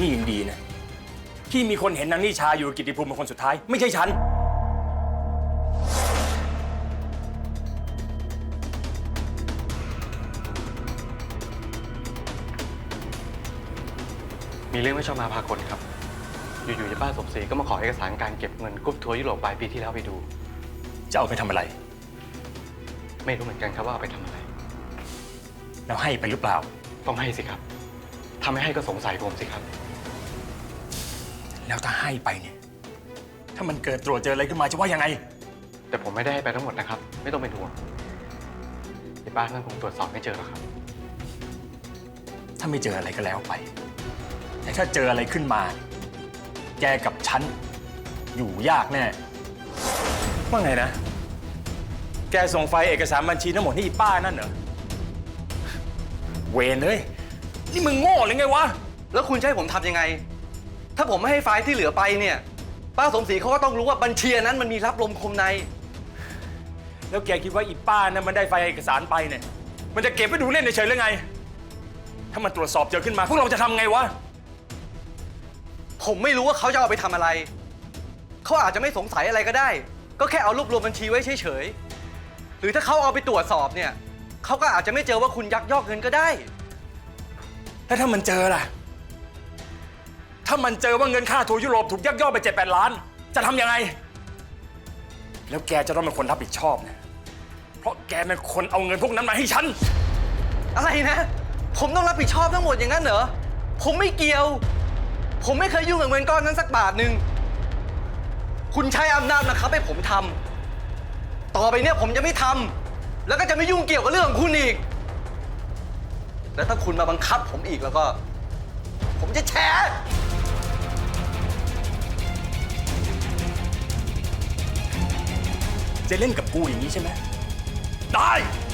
พี่ยังดีนะพี่มีคนเห็นนางนิชาอยู่กับกิติภูมิเป็นคนสุดท้าย ไม่ใช่ฉัน มีเรื่องไม่ชอบมาพากลครับ อยู่ๆยายป้าสมศรีก็มาขอเอกสารการเก็บเงินกรุ๊ปทัวร์ยุโรปปลายปีที่แล้วไปดู จะเอาไปทำอะไร ไม่รู้เหมือนกันครับว่าเอาไปทำอะไร แล้วให้ไปหรือเปล่า ต้องให้สิครับ ถ้าไม่ให้ก็สงสัยผมสิครับ แล้วถ้าให้ไปเนี่ย ถ้ามันเกิดตรวจเจออะไรขึ้นมาจะว่ายังไง แต่ผมไม่ได้ให้ไปทั้งหมดนะครับ ไม่ต้องเป็นห่วงยายป้านั่นคงตรวจสอบไม่เจอหรอกครับ ถ้าไม่เจออะไรก็แล้วไป แต่ถ้าเจออะไรขึ้นมา แกกับฉัน อยู่ยากแน่ ว่าไงนะ แกส่งไฟล์เอกสารบัญชีทั้งหมดให้อีป้านั่นเหรอ เวนเลย นี่มึงโง่หรือไงวะ แล้วคุณจะให้ผมทำยังไง ถ้าผมไม่ให้ไฟล์ที่เหลือไปเนี่ย ป้าสมศรีเขาก็ต้องรู้ว่าบัญชีอันนั้นมันมีรับลมคมใน แล้วแกคิดว่าอีป้านั้นมันได้ไฟล์เอกสารไปเนี่ย มันจะเก็บไว้ดูเล่นเฉยๆหรือไง ถ้ามันตรวจสอบเจอขึ้นมา พวกเราจะทำไงวะ ผมไม่รู้ว่าเขาจะเอาไปทำอะไร เขาอาจจะไม่สงสัยอะไรก็ได้ ก็แค่เอารวบรวมบัญชีไว้เฉยๆ หรือถ้าเขาเอาไปตรวจสอบเนี่ย เขาก็อาจจะไม่เจอว่าคุณยักยอกเงินก็ได้ แล้วถ้ามันเจอล่ะ ถ้ามันเจอว่าเงินค่าทัวร์ยุโรปถูกยักยอกไปเจ็ดแปดล้าน จะทำยังไง แล้วแกจะต้องเป็นคนรับผิดชอบนะเพราะแกเป็นคนเอาเงินพวกนั้นมาให้ฉัน อะไรนะ ผมต้องรับผิดชอบทั้งหมดอย่างนั้นเหรอ ผมไม่เกี่ยว ผมไม่เคยยุ่งกับเงินก้อนนั้นสักบาทหนึ่ง คุณใช้อำนาจมาคับให้ผมทำ ต่อไปเนี่ยผมจะไม่ทำ แล้วก็จะไม่ยุ่งเกี่ยวกับเรื่องของคุณอีก แล้วถ้าคุณมาบังคับผมอีกแล้วก็ ผมจะแฉ จะเล่นกับกูอย่างนี้ใช่ไหม ได้เฮ้ย